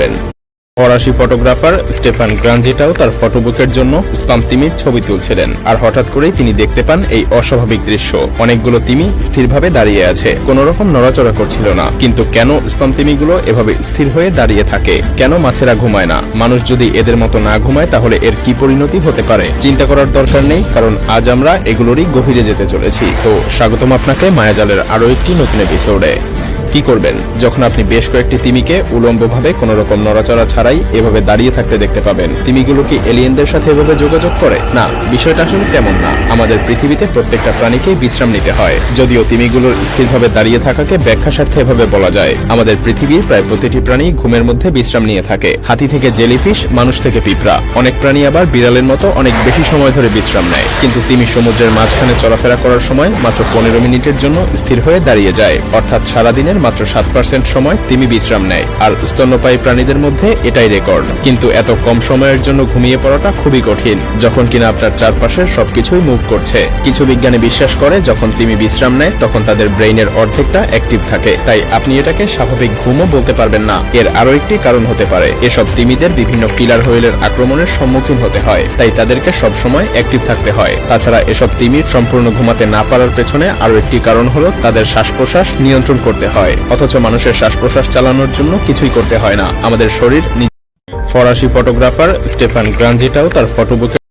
করবেন ফরাসি photographer Stefan গ্রাঞ্জেটাও তার ফটোবুকের জন্য স্পাম তিমির ছবি তুলছিলেন। আর হঠাৎ করেই তিনি দেখতে পান এই অস্বাভাবিক দৃশ্য। অনেকগুলো তিমি স্থিরভাবে দাঁড়িয়ে আছে। কোনো রকম নড়াচড়া করছিল না। কিন্তু কেন স্পাম তিমিগুলো এভাবে স্থির হয়ে দাঁড়িয়ে থাকে? কেন মাছেরা ঘুমায় না? মানুষ যদি এদের মতো না ঘুমায়, তাহলে এর কি পরিণতি হতে পারে? চিন্তা করার দরকার নেই, কারণ আজ আমরা এগুলোরই গভীরে যেতে চলেছি। তো স্বাগতম আপনাকে মায়াজালের আরও একটি নতুন এপিসোডে কি করবেন? যখন আপনি বেশ কয়েকটি তিমিকে উলম্বভাবে কোনো রকম নড়াচড়া ছাড়াই এভাবে দাঁড়িয়ে থাকতে দেখতে পাবেন, তিমিগুলো কি এলিয়েনদের সাথে এভাবে যোগাযোগ করে? না, বিষয়টা আসলে তেমন না। আমাদের পৃথিবীতে প্রত্যেকটা প্রাণীকেই বিশ্রাম নিতে হয়, যদিও তিমিগুলোর স্থিরভাবে দাঁড়িয়ে থাকাকে ব্যাখ্যা স্বার্থে এভাবে বলা যায়। আমাদের পৃথিবীর প্রায় প্রতিটি প্রাণী ঘুমের মধ্যে বিশ্রাম নিয়ে থাকে। হাতি থেকে জেলিফিশ, মানুষ থেকে পিঁপড়া। অনেক প্রাণী আবার বিড়ালের মতো অনেক বেশি সময় ধরে বিশ্রাম নেয়। কিন্তু তিমি সমুদ্রের মাঝখানে চলাফেরা করার সময় মাত্র পনেরো মিনিটের জন্য স্থির হয়ে দাঁড়িয়ে যায়। অর্থাৎ সারাদিনের মাত্র সাত পার্সেন্ট সময় তিমি বিশ্রাম নেয়। আর স্তন্যপায়ী প্রাণীদের মধ্যে এটাই রেকর্ড কিন্তু এত কম সময়ের জন্য ঘুমিয়ে পড়াটা খুবই কঠিন। যখন কিনা আপনার চারপাশের সবকিছুই মুভ করছে। কিছু বিজ্ঞানী বিশ্বাস করে, যখন তিমি বিশ্রাম নেয়, তখন তাদের ব্রেইনের অর্ধেকটা অ্যাক্টিভ থাকে। তাই আপনি এটাকে স্বাভাবিক ঘুমও বলতে পারবেন না। এর আরও একটি কারণ হতে পারে। এসব তিমিদের বিভিন্ন কিলার হোয়েলের আক্রমণের সম্মুখীন হতে হয়। তাই তাদেরকে সবসময় অ্যাক্টিভ থাকতে হয়। তাছাড়া এসব তিমির সম্পূর্ণ ঘুমাতে না পারার পেছনে আরও একটি কারণ হলো তাদের শ্বাস প্রশ্বাস নিয়ন্ত্রণ করতে হয়। অথচ মানুষের শ্বাস প্রশ্বাস চালানোর জন্য কিছুই করতে হয় না। আমাদের শরীর ফরাসি ফটোগ্রাফার স্টেফান গ্রাঞ্জিটাও তার ফটোবুকে